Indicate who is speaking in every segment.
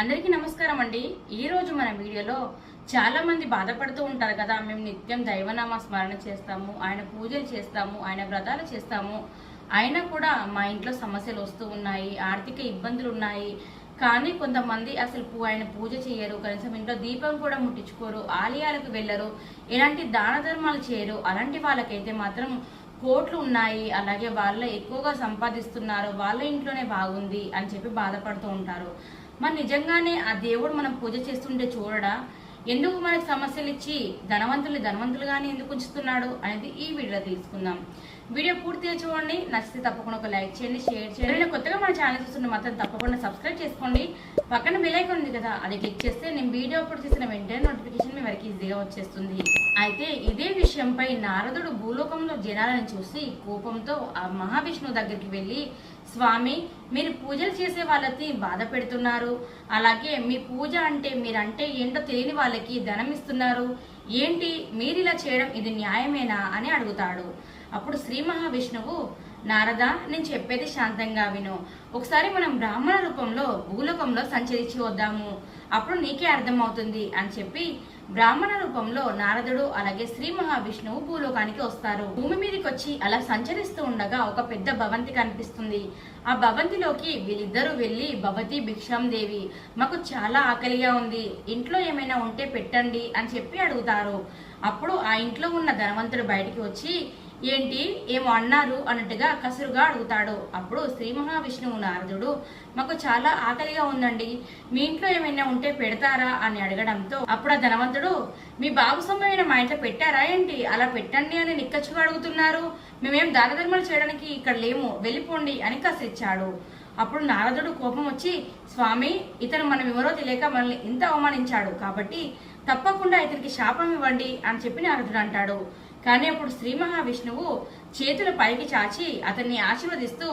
Speaker 1: అందరికీ నమస్కారం అండి. ఈరోజు మన వీడియోలో చాలా మంది బాధపడుతూ ఉంటారు కదా మేము నిత్యం దైవనామ స్మరణ చేస్తాము ఆయన పూజలు చేస్తాము ఆయన వ్రతాలు చేస్తాము. అయినా కూడా మా ఇంట్లో సమస్యలు వస్తూ ఉన్నాయి ఆర్థిక ఇబ్బందులు ఉన్నాయి. కానీ కొంతమంది అసలు ఆయన పూజ చేయరు కనీసం ఇంట్లో దీపం కూడా ముట్టించుకోరు ఆలయాలకు వెళ్ళరు ఎలాంటి దాన ధర్మాలు చేయరు. అలాంటి వాళ్ళకైతే మాత్రం కోట్లు ఉన్నాయి. అలాగే వాళ్ళే ఎక్కువగా సంపాదిస్తున్నారు వాళ్ళ ఇంట్లోనే బాగుంది అని చెప్పి బాధపడుతూ ఉంటారు. మరి నిజంగానే ఆ దేవుడు మనం పూజ చేస్తుంటే చూడడా? ఎందుకు మనకు సమస్యలు ఇచ్చి ధనవంతులు ధనవంతులుగానే ఎందుకు ఉంచుతున్నాడు అనేది ఈ వీడియోలో తెలుసుకుందాం. వీడియో పూర్తిగా చూడండి. నచ్చితే తప్పకుండా ఒక లైక్ చేయండి షేర్ చేయండి. కొత్తగా మన ఛానల్ చూస్తున్న మాత్రం తప్పకుండా సబ్స్క్రైబ్ చేసుకోండి. పక్కన బెల్ ఐకాన్ ఉంది కదా అది క్లిక్ చేస్తే నేను వీడియో అప్లోడ్ చేసిన వెంటనే నోటిఫికేషన్ మీ వరకు ఈజీగా వచ్చేస్తుంది. అయితే ఇదే విషయంపై నారదుడు భూలోకంలో జనాలను చూసి కోపంతో ఆ మహావిష్ణువు దగ్గరికి వెళ్ళి స్వామి మీరు పూజలు చేసే వాళ్ళకి బాధ పెడుతున్నారు. అలాగే మీ పూజ అంటే మీరంటే ఏంటో తెలియని వాళ్ళకి ధనం ఇస్తున్నారు. ఏంటి? మీరు ఇలా చేయడం ఇది న్యాయమేనా? అని అడుగుతాడు. అప్పుడు శ్రీ మహావిష్ణువు నారద నేను చెప్పేది శాంతంగా విను. ఒకసారి మనం బ్రాహ్మణ రూపంలో భూలోకంలో సంచరించి వద్దాము. అప్పుడు నీకే అర్థమవుతుంది అని చెప్పి బ్రాహ్మణ రూపంలో నారదుడు అలాగే శ్రీ మహావిష్ణువు భూలోకానికి వస్తారు. భూమి మీదకి వచ్చి అలా సంచరిస్తూ ఉండగా ఒక పెద్ద భవంతి కనిపిస్తుంది. ఆ భవంతిలోకి వీళ్ళిద్దరూ వెళ్ళి భవతి భిక్షాం దేవి మాకు చాలా ఆకలిగా ఉంది. ఇంట్లో ఏమైనా ఉంటే పెట్టండి అని చెప్పి అడుగుతారు. అప్పుడు ఆ ఇంట్లో ఉన్న ధనవంతుడు బయటికి వచ్చి ఏంటి? ఏమో అన్నారు అన్నట్టుగా కసురుగా అడుగుతాడు. అప్పుడు శ్రీ మహావిష్ణువు నారదుడు మాకు చాలా ఆకలిగా ఉందండి. మీ ఇంట్లో ఏమైనా ఉంటే పెడతారా? అని అడగడంతో అప్పుడు ఆ ధనవంతుడు మీ బాబు సొమ్మైన మా ఇంట్లో పెట్టారా ఏంటి? అలా పెట్టండి అని నిక్కచ్చుగా అడుగుతున్నారు. మేమేం దానధర్మాలు చేయడానికి ఇక్కడ లేము. వెళ్ళిపోండి అని కసిరిచ్చాడు. అప్పుడు నారదుడు కోపం వచ్చి స్వామి ఇతను మనం ఎవరో తెలియక మనల్ని ఇంత అవమానించాడు. కాబట్టి తప్పకుండా ఇతనికి శాపం ఇవ్వండి అని చెప్పి నారదుడు అంటాడు. కానీ అప్పుడు శ్రీ మహావిష్ణువు చేతుల పైకి చాచి అతన్ని ఆశీర్వదిస్తూ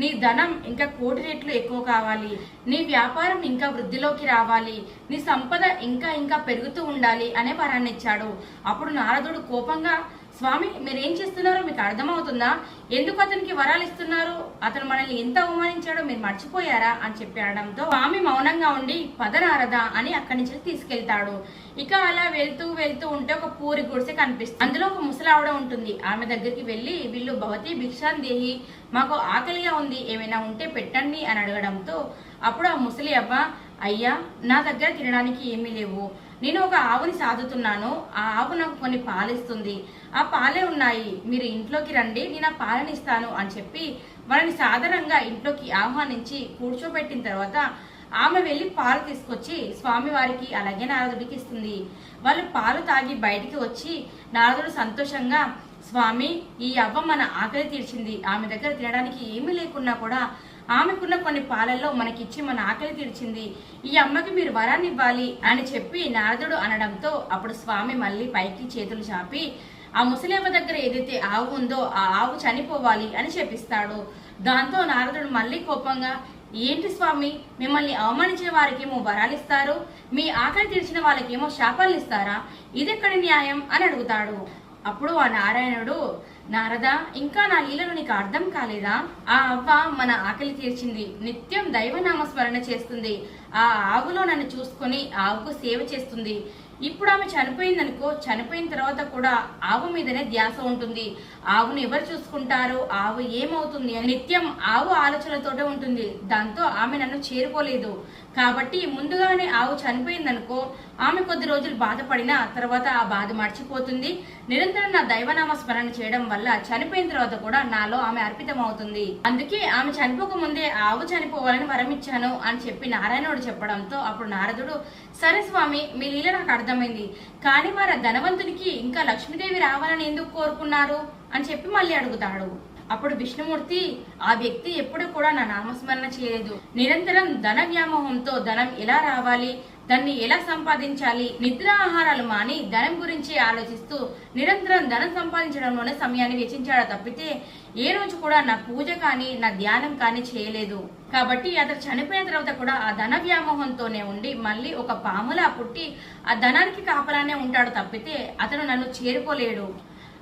Speaker 1: నీ ధనం ఇంకా కోటి రెట్లు ఎక్కువ కావాలి. నీ వ్యాపారం ఇంకా వృద్ధిలోకి రావాలి. నీ సంపద ఇంకా ఇంకా పెరుగుతూ ఉండాలి అనే వరాన్ని ఇచ్చాడు అప్పుడు నారదుడు కోపంగా స్వామి మీరేం చేస్తున్నారో మీకు అర్థమవుతుందా? ఎందుకు అతనికి వరాలు ఇస్తున్నారు? అతను మనల్ని ఎంత అవమానించాడో మీరు మర్చిపోయారా అని చెప్పి అనడంతో స్వామి మౌనంగా ఉండి పదనారదా అని అక్కడి నుంచి తీసుకెళ్తాడు. ఇక అలా వెళ్తూ వెళ్తూ ఉంటే ఒక పూరి గుడిసె కనిపిస్తుంది. అందులో ఒక ముసలావిడ ఉంటుంది. ఆమె దగ్గరికి వెళ్ళి వీళ్ళు భవతి భిక్షాన్ దేహి మాకు ఆకలిగా ఉంది ఏమైనా ఉంటే పెట్టండి అని అడగడంతో అప్పుడు ఆ ముసలి అవ్వ అయ్యా నా దగ్గర తినడానికి ఏమీ లేవు. నేను ఒక ఆవుని సాదుతున్నాను. ఆ ఆవు నాకు కొన్ని పాలిస్తుంది. ఆ పాలే ఉన్నాయి. మీరు ఇంట్లోకి రండి నేను ఆ పాలని ఇస్తాను అని చెప్పి వాళ్ళని సాధారణంగా ఇంట్లోకి ఆహ్వానించి కూర్చోబెట్టిన తర్వాత ఆమె వెళ్ళి పాలు తీసుకొచ్చి స్వామివారికి అలాగే నారదుడికి ఇస్తుంది. వాళ్ళు పాలు తాగి బయటికి వచ్చి నారదుడు సంతోషంగా స్వామి ఈ అవ్వ మన ఆకలి తీర్చింది. ఆమె దగ్గర తినడానికి ఏమీ లేకున్నా కూడా ఆమెకున్న కొన్ని పాలల్లో మనకిచ్చి మన ఆకలి తీర్చింది. ఈ అమ్మకి మీరు వరాన్ని ఇవ్వాలి అని చెప్పి నారదుడు అనడంతో అప్పుడు స్వామి మళ్ళీ పైకి చేతులు చాపి ఆ ముసలేవ దగ్గర ఏదైతే ఆవు ఉందో ఆ ఆవు చనిపోవాలి అని చెప్పిస్తాడు. దాంతో నారదుడు మళ్ళీ కోపంగా ఏంటి స్వామి మిమ్మల్ని అవమానించిన వారికేమో వరాలు ఇస్తారు? మీ ఆకలి తీర్చిన వాళ్ళకేమో శాపాలు ఇస్తారా? ఇదెక్కడి న్యాయం? అని అడుగుతాడు. అప్పుడు ఆ నారాయణుడు నారద ఇంకా నా లీలను నీకు అర్థం కాలేదా? ఆ అవ్వ మన ఆకలి తీర్చింది. నిత్యం దైవనామస్మరణ చేస్తుంది. ఆ ఆవులో నన్ను చూసుకొని ఆవుకు సేవ చేస్తుంది. ఇప్పుడు ఆమె చనిపోయిందనుకో చనిపోయిన తర్వాత కూడా ఆవు మీదనే ధ్యాస ఉంటుంది. ఆవును ఎవరు చూసుకుంటారు? ఆవు ఏమవుతుంది? అని నిత్యం ఆవు ఆలోచనలతోటే ఉంటుంది. దాంతో ఆమె నన్ను చేరుకోలేదు. కాబట్టి ముందుగానే ఆవు చనిపోయిందనుకో ఆమె కొద్ది రోజులు బాధపడినా తర్వాత ఆ బాధ మర్చిపోతుంది. నిరంతరం నా దైవనామ స్మరణ చేయడం వల్ల చనిపోయిన తర్వాత కూడా నాలో ఆమె అర్పితం అవుతుంది అందుకే ఆమె చనిపోక ముందే ఆవు చనిపోవాలని వరమిచ్చాను అని చెప్పి నారాయణుడు చెప్పడంతో అప్పుడు నారదుడు సరే స్వామి మీ లీల నాకు అర్థమైంది. కానీ మరి ధనవంతునికి ఇంకా లక్ష్మీదేవి రావాలని ఎందుకు కోరుకున్నారు? అని చెప్పి మళ్ళీ అడుగుతాడు. అప్పుడు విష్ణుమూర్తి ఆ వ్యక్తి ఎప్పుడు కూడా నా నామస్మరణ చేయలేదు. నిరంతరం ధన వ్యామోహంతో ధనం ఎలా రావాలి దాన్ని ఎలా సంపాదించాలి నిద్ర ఆహారాలు మాని ధనం గురించి ఆలోచిస్తూ నిరంతరం ధనం సంపాదించడంలోనే సమయాన్ని వెచ్చించాడు తప్పితే ఏ రోజు కూడా నా పూజ కానీ నా ధ్యానం కానీ చేయలేదు. కాబట్టి అతను చనిపోయిన తర్వాత కూడా ఆ ధన వ్యామోహంతోనే ఉండి మళ్ళీ ఒక పాములా పుట్టి ఆ ధనానికి కాపలానే ఉంటాడు తప్పితే అతను నన్ను చేరుకోలేడు.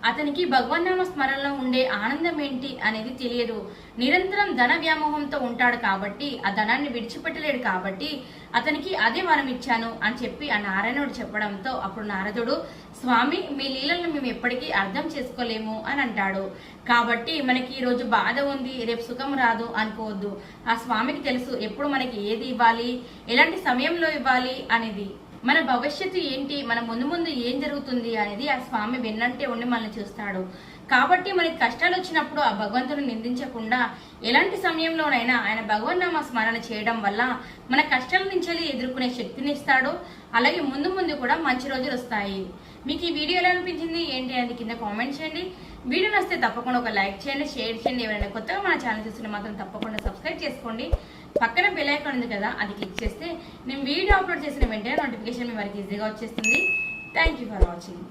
Speaker 1: అతనికి భగవన్నామ స్మరణలో ఉండే ఆనందం ఏంటి అనేది తెలియదు. నిరంతరం ధన వ్యామోహంతో ఉంటాడు కాబట్టి ఆ ధనాన్ని విడిచిపెట్టలేడు కాబట్టి అతనికి అదే వరం ఇచ్చాను అని చెప్పి ఆ నారాయణుడు చెప్పడంతో అప్పుడు నారదుడు స్వామి మీ లీలలను మేము ఎప్పటికీ అర్థం చేసుకోలేము అని అంటాడు. కాబట్టి మనకి ఈరోజు బాధ ఉంది రేపు సుఖం రాదు అనుకోవద్దు. ఆ స్వామికి తెలుసు ఎప్పుడు మనకి ఏది ఇవ్వాలి ఎలాంటి సమయంలో ఇవ్వాలి అనేది. మన భవిష్యత్తు ఏంటి? మన ముందు ముందు ఏం జరుగుతుంది అనేది ఆ స్వామి వెన్నంటే ఉండి మనల్ని చూస్తాడు. కాబట్టి మనకి కష్టాలు వచ్చినప్పుడు ఆ భగవంతుని నిందించకుండా ఎలాంటి సమయంలోనైనా ఆయన భగవన్నామ స్మరణ చేయడం వల్ల మన కష్టాల నుంచి ఎదుర్కొనే శక్తిని ఇస్తాడు. అలాగే ముందు ముందు కూడా మంచి రోజులు వస్తాయి. మీకు ఈ వీడియో ఎలా అనిపించింది? ఏంటి? అనేది కింద కామెంట్ చేయండి. వీడియో నచ్చితే తప్పకుండా ఒక లైక్ చేయండి షేర్ చేయండి. ఎవరైనా కొత్తగా మన ఛానల్ చూస్తుంటే మాత్రం తప్పకుండా సబ్స్క్రైబ్ చేసుకోండి. పక్కన బెల్ ఉంది కదా అది క్లిక్ చేస్తే నేను వీడియో అప్లోడ్ చేసిన వెంటనే నోటిఫికేషన్ మీ వారికి ఈజీగా వచ్చేస్తుంది. Thank you for watching